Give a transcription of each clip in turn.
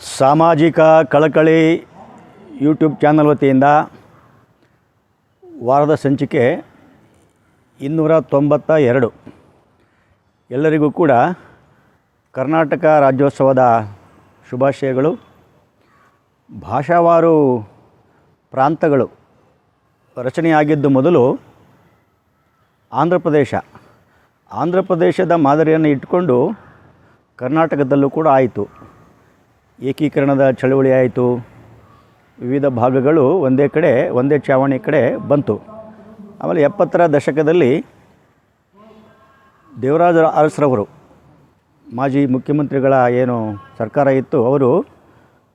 ಸಾಮಾಜಿಕ ಕಳಕಳಿ YouTube channel ವತಿಯಿಂದ ವಾರದ ಸಂಚಿಕೆ ಇನ್ನೂರ ತೊಂಬತ್ತ ಎರಡು. ಎಲ್ಲರಿಗೂ ಕೂಡ ಕರ್ನಾಟಕ ರಾಜ್ಯೋತ್ಸವದ ಶುಭಾಶಯಗಳು. ಭಾಷಾವಾರು ಪ್ರಾಂತಗಳು ರಚನೆಯಾಗಿದ್ದು ಮೊದಲು ಆಂಧ್ರ ಪ್ರದೇಶ ಆಂಧ್ರ ಪ್ರದೇಶದ ಮಾದರಿಯನ್ನು ಇಟ್ಟುಕೊಂಡು ಕರ್ನಾಟಕದಲ್ಲೂ ಕೂಡ ಆಯಿತು. ಏಕೀಕರಣದ ಚಳುವಳಿ ಆಯಿತು. ವಿವಿಧ ಭಾಗಗಳು ಒಂದೇ ಕಡೆ, ಒಂದೇ ಚಾವಣಿ ಕಡೆ ಬಂತು. ಆಮೇಲೆ ಎಪ್ಪತ್ತರ ದಶಕದಲ್ಲಿ ದೇವರಾಜ ಅರಸರವರು, ಮಾಜಿ ಮುಖ್ಯಮಂತ್ರಿಗಳ ಏನು ಸರ್ಕಾರ ಇತ್ತು, ಅವರು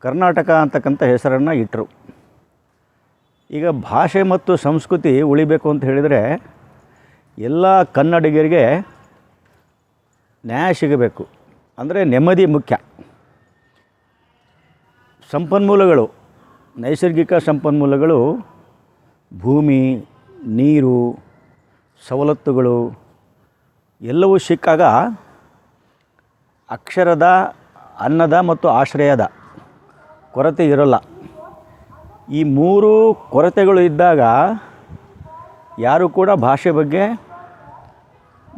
ಕರ್ನಾಟಕ ಅಂತಕ್ಕಂಥ ಹೆಸರನ್ನು ಇಟ್ಟರು ಈಗ ಭಾಷೆ ಮತ್ತು ಸಂಸ್ಕೃತಿ ಉಳಿಬೇಕು ಅಂತ ಹೇಳಿದರೆ ಎಲ್ಲ ಕನ್ನಡಿಗರಿಗೆ ನ್ಯಾಯ ಸಿಗಬೇಕು. ಅಂದರೆ ನೆಮ್ಮದಿ ಮುಖ್ಯ. ಸಂಪನ್ಮೂಲಗಳು, ನೈಸರ್ಗಿಕ ಸಂಪನ್ಮೂಲಗಳು, ಭೂಮಿ, ನೀರು, ಸವಲತ್ತುಗಳು, ಎಲ್ಲವೂ ಸಿಕ್ಕಾಗ ಅಕ್ಷರದ, ಅನ್ನದ ಮತ್ತು ಆಶ್ರಯದ ಕೊರತೆ ಇರಲ್ಲ. ಈ ಮೂರು ಕೊರತೆಗಳು ಇದ್ದಾಗ ಯಾರು ಕೂಡ ಭಾಷೆ ಬಗ್ಗೆ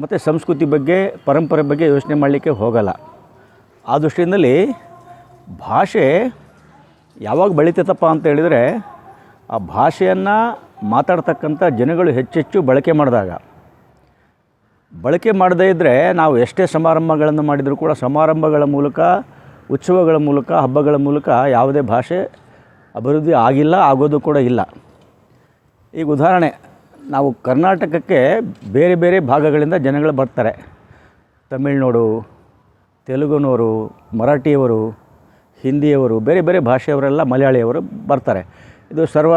ಮತ್ತು ಸಂಸ್ಕೃತಿ ಬಗ್ಗೆ, ಪರಂಪರೆ ಬಗ್ಗೆ ಯೋಚನೆ ಮಾಡಲಿಕ್ಕೆ ಹೋಗಲ್ಲ. ಆ ದೃಷ್ಟಿಯಿಂದಲೇ ಭಾಷೆ ಯಾವಾಗ ಬೆಳೀತೈತಪ್ಪ ಅಂತ ಹೇಳಿದರೆ ಆ ಭಾಷೆಯನ್ನು ಮಾತಾಡ್ತಕ್ಕಂಥ ಜನಗಳು ಹೆಚ್ಚೆಚ್ಚು ಬಳಕೆ ಮಾಡಿದಾಗ. ಬಳಕೆ ಮಾಡದೇ ಇದ್ದರೆ ನಾವು ಎಷ್ಟೇ ಸಮಾರಂಭಗಳನ್ನು ಮಾಡಿದರೂ ಕೂಡ ಸಮಾರಂಭಗಳ ಮೂಲಕ, ಉತ್ಸವಗಳ ಮೂಲಕ, ಹಬ್ಬಗಳ ಮೂಲಕ ಯಾವುದೇ ಭಾಷೆ ಅಭಿವೃದ್ಧಿ ಆಗಿಲ್ಲ, ಆಗೋದು ಕೂಡ ಇಲ್ಲ. ಈಗ ಉದಾಹರಣೆ, ನಾವು ಕರ್ನಾಟಕಕ್ಕೆ ಬೇರೆ ಬೇರೆ ಭಾಗಗಳಿಂದ ಜನಗಳು ಬರ್ತಾರೆ. ತಮಿಳ್ನಾಡು ತೆಲುಗುನವರು ಮರಾಠಿಯವರು ಹಿಂದಿಯವರು, ಬೇರೆ ಬೇರೆ ಭಾಷೆಯವರೆಲ್ಲ ಮಲಯಾಳಿಯವರು ಬರ್ತಾರೆ. ಇದು ಸರ್ವ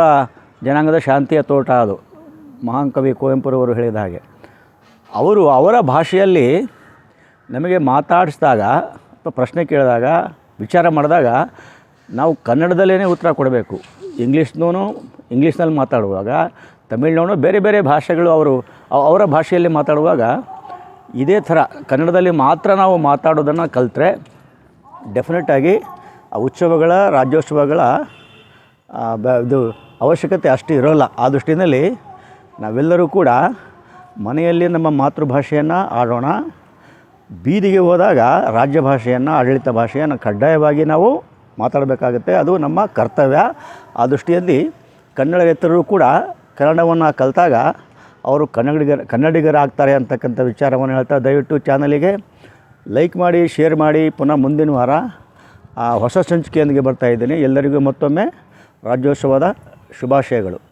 ಜನಾಂಗದ ಶಾಂತಿಯ ತೋಟ ಅದು. ಮಹಾಕವಿ ಕುವೆಂಪುರವರು ಹೇಳಿದ ಹಾಗೆ. ಅವರು ಅವರ ಭಾಷೆಯಲ್ಲಿ ನಮಗೆ ಮಾತಾಡಿಸಿದಾಗ, ಅಥವಾ ಪ್ರಶ್ನೆ ಕೇಳಿದಾಗ, ವಿಚಾರ ಮಾಡಿದಾಗ, ನಾವು ಕನ್ನಡದಲ್ಲೇ ಉತ್ತರ ಕೊಡಬೇಕು. ಇಂಗ್ಲೀಷ್ನೂ ಇಂಗ್ಲೀಷ್ನಲ್ಲಿ ಮಾತಾಡುವಾಗ ತಮಿಳ್ನವನು ಬೇರೆ ಬೇರೆ ಭಾಷೆಗಳು ಅವರು ಅವ- ಅವರ ಭಾಷೆಯಲ್ಲಿ ಮಾತಾಡುವಾಗ, ಇದೇ ಥರ ಕನ್ನಡದಲ್ಲಿ ಮಾತ್ರ ನಾವು ಮಾತಾಡೋದನ್ನು ಕಲಿತ್ರೆ ಡೆಫಿನೆಟಾಗಿ ಉತ್ಸವಗಳ ರಾಜ್ಯೋತ್ಸವಗಳ ಆ, ಬ- ಇದು ಅವಶ್ಯಕತೆ ಅಷ್ಟು ಇರೋಲ್ಲ. ಆ ದೃಷ್ಟಿಯಲ್ಲಿ ನಾವೆಲ್ಲರೂ ಕೂಡ ಮನೆಯಲ್ಲಿ ನಮ್ಮ ಮಾತೃಭಾಷೆಯನ್ನು ಆಡೋಣ. ಬೀದಿಗೆ ಹೋದಾಗ ರಾಜ್ಯ ಭಾಷೆಯನ್ನು ಆಡಳಿತ ಭಾಷೆಯನ್ನು ಕಡ್ಡಾಯವಾಗಿ ನಾವು ಮಾತಾಡಬೇಕಾಗುತ್ತೆ. ಅದು ನಮ್ಮ ಕರ್ತವ್ಯ. ಆ ದೃಷ್ಟಿಯಲ್ಲಿ ಕನ್ನಡವೇತರರು ಕೂಡ ಕನ್ನಡವನ್ನು ಕಲಿತಾಗ ಅವರು ಕನ್ನಡಿಗರ ಕನ್ನಡಿಗರಾಗ್ತಾರೆ ಅಂತಕ್ಕಂಥ ವಿಚಾರವನ್ನು ಹೇಳ್ತಾ ದಯವಿಟ್ಟು ಚಾನಲಿಗೆ ಲೈಕ್ ಮಾಡಿ ಶೇರ್ ಮಾಡಿ. ಪುನಃ ಮುಂದಿನ ವಾರ ಆ ಹೊಸ ಸಂಚಿಕೆಯೊಂದಿಗೆ ಬರ್ತಾ ಇದ್ದೀನಿ. ಎಲ್ಲರಿಗೂ ಮತ್ತೊಮ್ಮೆ ರಾಜ್ಯೋತ್ಸವದ ಶುಭಾಶಯಗಳು.